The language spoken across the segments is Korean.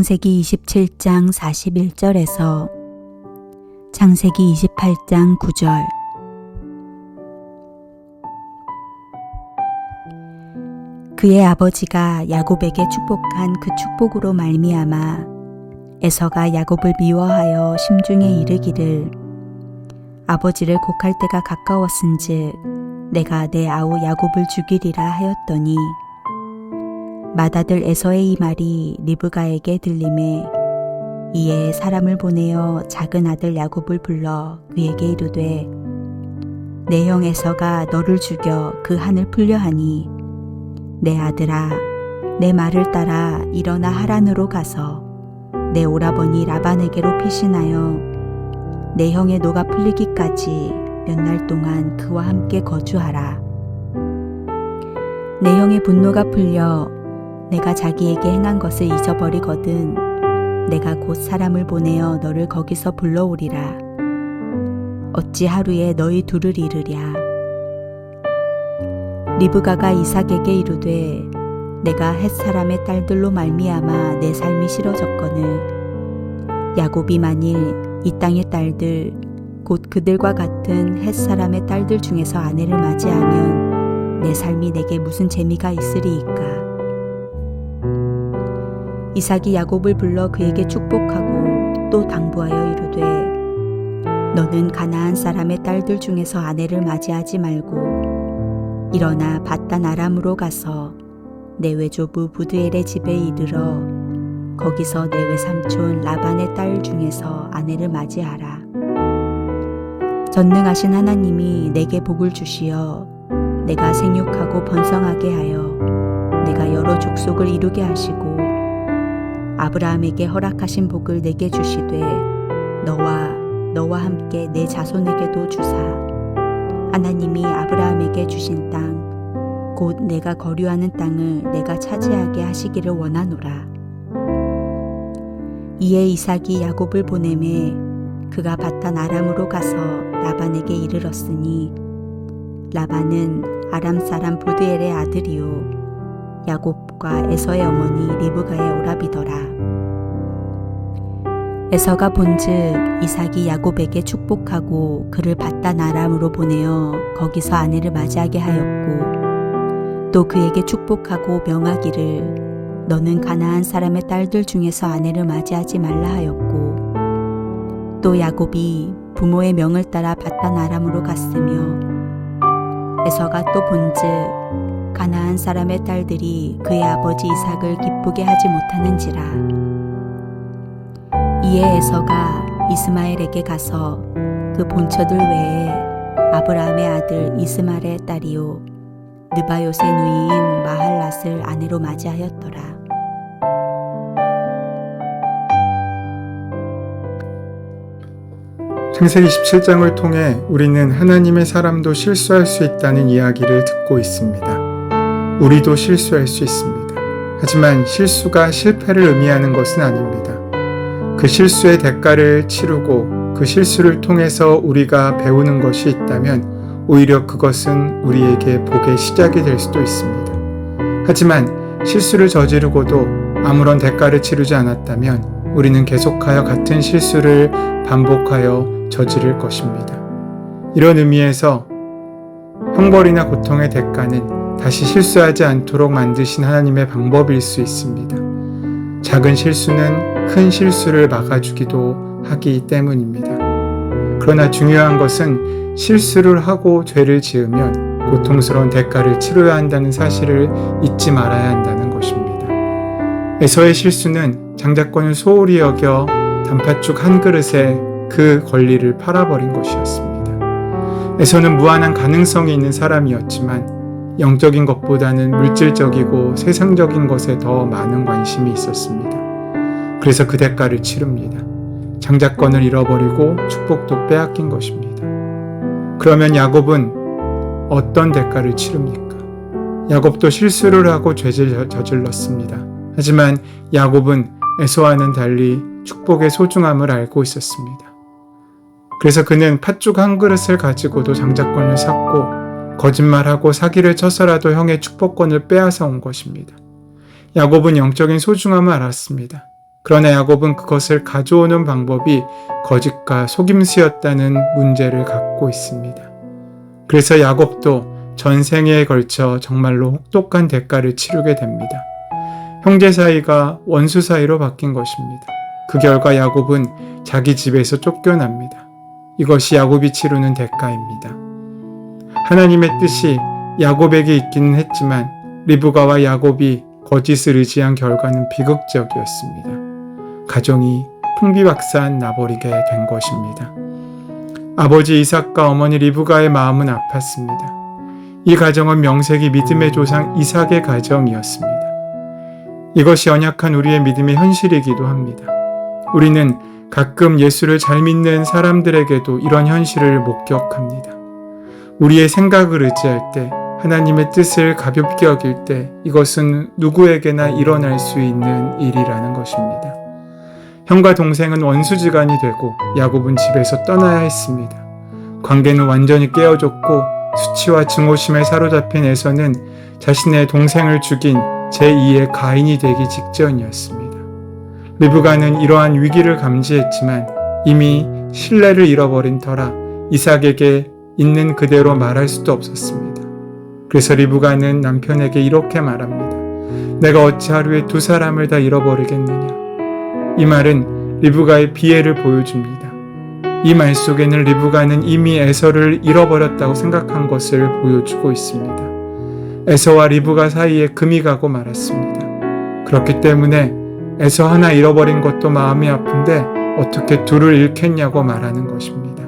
창세기 27장 41절에서 창세기 28장 9절. 그의 아버지가 야곱에게 축복한 그 축복으로 말미암아 에서가 야곱을 미워하여 심중에 이르기를 아버지를 곡할 때가 가까웠은즉 내가 내 아우 야곱을 죽이리라 하였더니 맏아들 에서의 이 말이 리브가에게 들림에 이에 사람을 보내어 작은 아들 야곱을 불러 그에게 이르되 내 형 에서가 너를 죽여 그 한을 풀려 하니 내 아들아 내 말을 따라 일어나 하란으로 가서 내 오라버니 라반에게로 피신하여 내 형의 노가 풀리기까지 몇 날 동안 그와 함께 거주하라. 내 형의 분노가 풀려 내가 자기에게 행한 것을 잊어버리거든 내가 곧 사람을 보내어 너를 거기서 불러오리라. 어찌 하루에 너희 둘을 이르랴. 리브가가 이삭에게 이르되 내가 햇 사람의 딸들로 말미암아 내 삶이 싫어졌거늘 야곱이 만일 이 땅의 딸들 곧 그들과 같은 햇 사람의 딸들 중에서 아내를 맞이하면 내 삶이 내게 무슨 재미가 있으리이까 이삭이 야곱을 불러 그에게 축복하고 또 당부하여 이르되 너는 가나안 사람의 딸들 중에서 아내를 맞이하지 말고 일어나 바단 아람으로 가서 내 외조부 부드엘의 집에 이르러 거기서 내 외삼촌 라반의 딸 중에서 아내를 맞이하라. 전능하신 하나님이 내게 복을 주시어 내가 생육하고 번성하게 하여 내가 여러 족속을 이루게 하시고 아브라함에게 허락하신 복을 내게 주시되 너와 너와 함께 내 자손에게도 주사. 하나님이 아브라함에게 주신 땅 곧 내가 거류하는 땅을 내가 차지하게 하시기를 원하노라. 이에 이삭이 야곱을 보내매 그가 바탄 아람으로 가서 라반에게 이르렀으니 라반은 아람 사람 부드엘의 아들이요. 야곱과 에서의 어머니 리브가의 오라비더라 에서가 본즉 이삭이 야곱에게 축복하고 그를 바단 아람으로 보내어 거기서 아내를 맞이하게 하였고 또 그에게 축복하고 명하기를 너는 가나안 사람의 딸들 중에서 아내를 맞이하지 말라 하였고 또 야곱이 부모의 명을 따라 바단 아람으로 갔으며 에서가 또 본즉 가나안 사람의 딸들이 그의 아버지 이삭을 기쁘게 하지 못하는지라 이에 에서가 이스마엘에게 가서 그 본처들 외에 아브라함의 아들 이스마엘의 딸이요 느바요의 누이인 마할랏을 아내로 맞이하였더라. 창세기 17장을 통해 우리는 하나님의 사람도 실수할 수 있다는 이야기를 듣고 있습니다. 우리도 실수할 수 있습니다. 하지만 실수가 실패를 의미하는 것은 아닙니다. 그 실수의 대가를 치르고 그 실수를 통해서 우리가 배우는 것이 있다면 오히려 그것은 우리에게 복의 시작이 될 수도 있습니다. 하지만 실수를 저지르고도 아무런 대가를 치르지 않았다면 우리는 계속하여 같은 실수를 반복하여 저지를 것입니다. 이런 의미에서 형벌이나 고통의 대가는 다시 실수하지 않도록 만드신 하나님의 방법일 수 있습니다. 작은 실수는 큰 실수를 막아주기도 하기 때문입니다. 그러나 중요한 것은 실수를 하고 죄를 지으면 고통스러운 대가를 치러야 한다는 사실을 잊지 말아야 한다는 것입니다. 에서의 실수는 장자권을 소홀히 여겨 단팥죽 한 그릇에 그 권리를 팔아버린 것이었습니다. 에서는 무한한 가능성이 있는 사람이었지만 영적인 것보다는 물질적이고 세상적인 것에 더 많은 관심이 있었습니다. 그래서 그 대가를 치릅니다. 장자권을 잃어버리고 축복도 빼앗긴 것입니다. 그러면 야곱은 어떤 대가를 치릅니까? 야곱도 실수를 하고 죄를 저질렀습니다. 하지만 야곱은 에서와는 달리 축복의 소중함을 알고 있었습니다. 그래서 그는 팥죽 한 그릇을 가지고도 장자권을 샀고 거짓말하고 사기를 쳐서라도 형의 축복권을 빼앗아 온 것입니다. 야곱은 영적인 소중함을 알았습니다. 그러나 야곱은 그것을 가져오는 방법이 거짓과 속임수였다는 문제를 갖고 있습니다. 그래서 야곱도 전생에 걸쳐 정말로 혹독한 대가를 치르게 됩니다. 형제 사이가 원수 사이로 바뀐 것입니다. 그 결과 야곱은 자기 집에서 쫓겨납니다. 이것이 야곱이 치르는 대가입니다. 하나님의 뜻이 야곱에게 있기는 했지만 리브가와 야곱이 거짓을 의지한 결과는 비극적이었습니다. 가정이 풍비박산 나버리게 된 것입니다. 아버지 이삭과 어머니 리브가의 마음은 아팠습니다. 이 가정은 명색이 믿음의 조상 이삭의 가정이었습니다. 이것이 연약한 우리의 믿음의 현실이기도 합니다. 우리는 가끔 예수를 잘 믿는 사람들에게도 이런 현실을 목격합니다. 우리의 생각을 의지할 때, 하나님의 뜻을 가볍게 여길 때, 이것은 누구에게나 일어날 수 있는 일이라는 것입니다. 형과 동생은 원수지간이 되고 야곱은 집에서 떠나야 했습니다. 관계는 완전히 깨어졌고 수치와 증오심에 사로잡힌 에서는 자신의 동생을 죽인 제2의 가인이 되기 직전이었습니다. 리브가는 이러한 위기를 감지했지만 이미 신뢰를 잃어버린 터라 이삭에게 있는 그대로 말할 수도 없었습니다. 그래서 리브가는 남편에게 이렇게 말합니다. 내가 어찌 하루에 두 사람을 다 잃어버리겠느냐. 이 말은 리브가의 비애를 보여줍니다. 이 말 속에는 리브가는 이미 에서를 잃어버렸다고 생각한 것을 보여주고 있습니다. 에서와 리브가 사이에 금이 가고 말았습니다. 그렇기 때문에 에서 하나 잃어버린 것도 마음이 아픈데 어떻게 둘을 잃겠냐고 말하는 것입니다.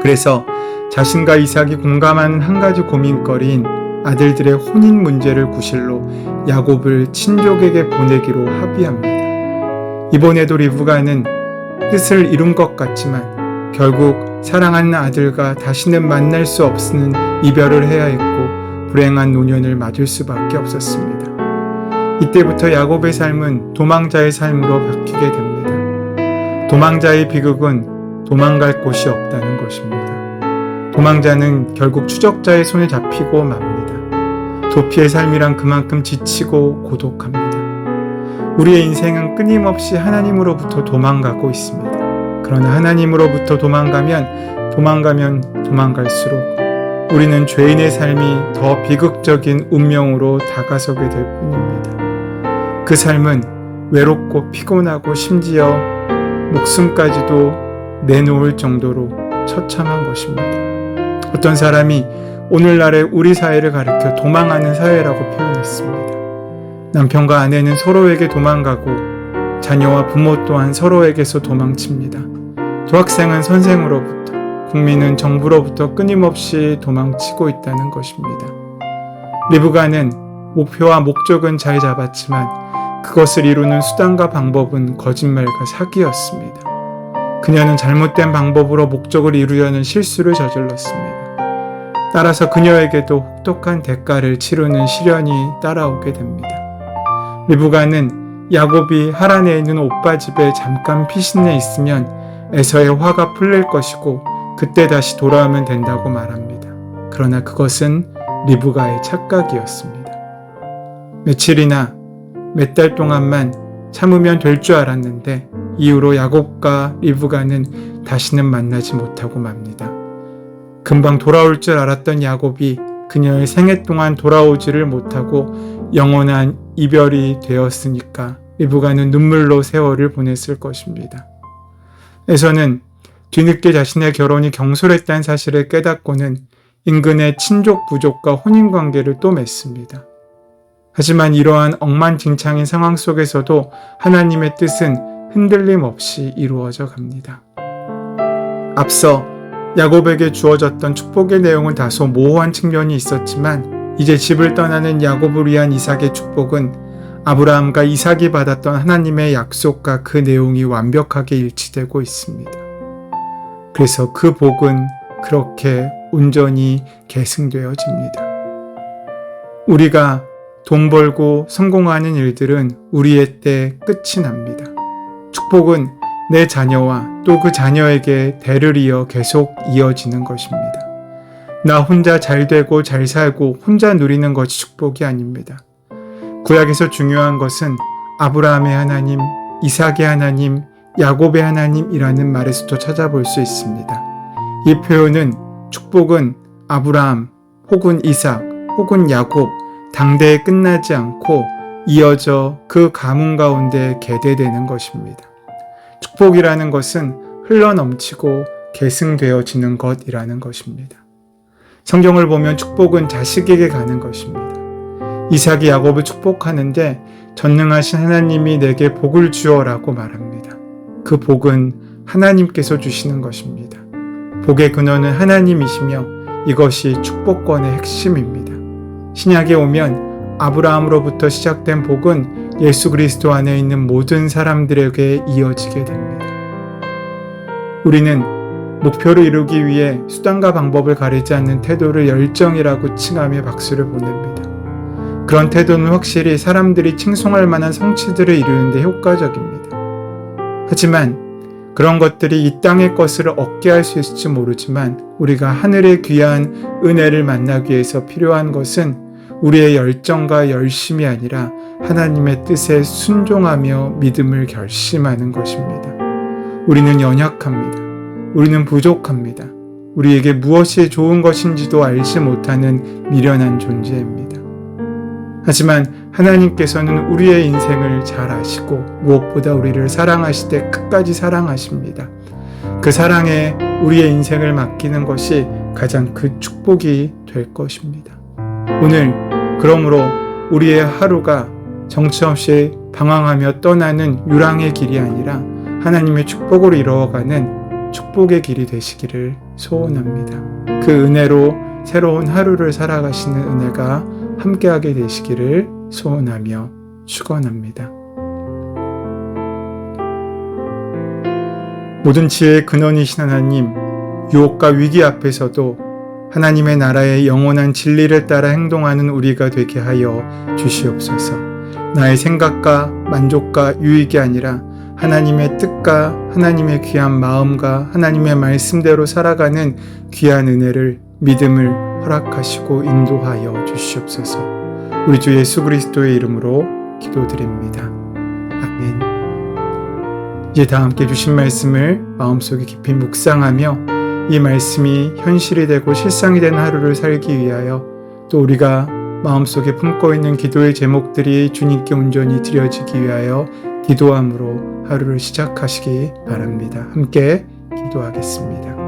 그래서 자신과 이삭이 공감한 한 가지 고민거리인 아들들의 혼인 문제를 구실로 야곱을 친족에게 보내기로 합의합니다. 이번에도 리브가는 뜻을 이룬 것 같지만 결국 사랑하는 아들과 다시는 만날 수 없는 이별을 해야 했고 불행한 노년을 맞을 수밖에 없었습니다. 이때부터 야곱의 삶은 도망자의 삶으로 바뀌게 됩니다. 도망자의 비극은 도망갈 곳이 없다는 것입니다. 도망자는 결국 추적자의 손에 잡히고 맙니다. 도피의 삶이란 그만큼 지치고 고독합니다. 우리의 인생은 끊임없이 하나님으로부터 도망가고 있습니다. 그러나 하나님으로부터 도망가면 도망가면 도망갈수록 우리는 죄인의 삶이 더 비극적인 운명으로 다가서게 될 뿐입니다. 그 삶은 외롭고 피곤하고 심지어 목숨까지도 내놓을 정도로 처참한 것입니다. 어떤 사람이 오늘날의 우리 사회를 가리켜 도망하는 사회라고 표현했습니다. 남편과 아내는 서로에게 도망가고 자녀와 부모 또한 서로에게서 도망칩니다. 도학생은 선생으로부터, 국민은 정부로부터 끊임없이 도망치고 있다는 것입니다. 리브가는 목표와 목적은 잘 잡았지만 그것을 이루는 수단과 방법은 거짓말과 사기였습니다. 그녀는 잘못된 방법으로 목적을 이루려는 실수를 저질렀습니다. 따라서 그녀에게도 혹독한 대가를 치르는 시련이 따라오게 됩니다. 리브가는 야곱이 하란에 있는 오빠 집에 잠깐 피신해 있으면 에서의 화가 풀릴 것이고 그때 다시 돌아오면 된다고 말합니다. 그러나 그것은 리브가의 착각이었습니다. 며칠이나 몇 달 동안만 참으면 될 줄 알았는데 이후로 야곱과 리브가는 다시는 만나지 못하고 맙니다. 금방 돌아올 줄 알았던 야곱이 그녀의 생애 동안 돌아오지를 못하고 영원한 이별이 되었으니까 리브가는 눈물로 세월을 보냈을 것입니다. 에서는 뒤늦게 자신의 결혼이 경솔했다는 사실을 깨닫고는 인근의 친족 부족과 혼인 관계를 또 맺습니다. 하지만 이러한 억만징창인 상황 속에서도 하나님의 뜻은 흔들림 없이 이루어져 갑니다. 앞서 야곱에게 주어졌던 축복의 내용은 다소 모호한 측면이 있었지만 이제 집을 떠나는 야곱을 위한 이삭의 축복은 아브라함과 이삭이 받았던 하나님의 약속과 그 내용이 완벽하게 일치되고 있습니다. 그래서 그 복은 그렇게 온전히 계승되어집니다. 우리가 돈 벌고 성공하는 일들은 우리의 때 끝이 납니다. 축복은 내 자녀와 또 그 자녀에게 대를 이어 계속 이어지는 것입니다. 나 혼자 잘 되고 잘 살고 혼자 누리는 것이 축복이 아닙니다. 구약에서 중요한 것은 아브라함의 하나님, 이삭의 하나님, 야곱의 하나님이라는 말에서도 찾아볼 수 있습니다. 이 표현은 축복은 아브라함 혹은 이삭 혹은 야곱 당대에 끝나지 않고 이어져 그 가문 가운데 계대되는 것입니다. 축복이라는 것은 흘러넘치고 계승되어지는 것이라는 것입니다. 성경을 보면 축복은 자식에게 가는 것입니다. 이삭이 야곱을 축복하는데 전능하신 하나님이 내게 복을 주어라고 말합니다. 그 복은 하나님께서 주시는 것입니다. 복의 근원은 하나님이시며 이것이 축복권의 핵심입니다. 신약에 오면 아브라함으로부터 시작된 복은 예수 그리스도 안에 있는 모든 사람들에게 이어지게 됩니다. 우리는 목표를 이루기 위해 수단과 방법을 가리지 않는 태도를 열정이라고 칭하며 박수를 보냅니다. 그런 태도는 확실히 사람들이 칭송할 만한 성취들을 이루는데 효과적입니다. 하지만 그런 것들이 이 땅의 것을 얻게 할 수 있을지 모르지만 우리가 하늘의 귀한 은혜를 만나기 위해서 필요한 것은 우리의 열정과 열심이 아니라 하나님의 뜻에 순종하며 믿음을 결심하는 것입니다. 우리는 연약합니다. 우리는 부족합니다. 우리에게 무엇이 좋은 것인지도 알지 못하는 미련한 존재입니다. 하지만 하나님께서는 우리의 인생을 잘 아시고 무엇보다 우리를 사랑하시되 끝까지 사랑하십니다. 그 사랑에 우리의 인생을 맡기는 것이 가장 그 축복이 될 것입니다. 오늘 그러므로 우리의 하루가 정처 없이 방황하며 떠나는 유랑의 길이 아니라 하나님의 축복으로 이루어가는 축복의 길이 되시기를 소원합니다. 그 은혜로 새로운 하루를 살아가시는 은혜가 함께하게 되시기를 소원하며 축원합니다. 모든 지혜의 근원이신 하나님, 유혹과 위기 앞에서도 하나님의 나라의 영원한 진리를 따라 행동하는 우리가 되게 하여 주시옵소서. 나의 생각과 만족과 유익이 아니라 하나님의 뜻과 하나님의 귀한 마음과 하나님의 말씀대로 살아가는 귀한 은혜를 믿음을 허락하시고 인도하여 주시옵소서. 우리 주 예수 그리스도의 이름으로 기도드립니다. 아멘. 이제 다 함께 주신 말씀을 마음속에 깊이 묵상하며 이 말씀이 현실이 되고 실상이 되는 하루를 살기 위하여 또 우리가 마음속에 품고 있는 기도의 제목들이 주님께 온전히 드려지기 위하여 기도함으로 하루를 시작하시기 바랍니다. 함께 기도하겠습니다.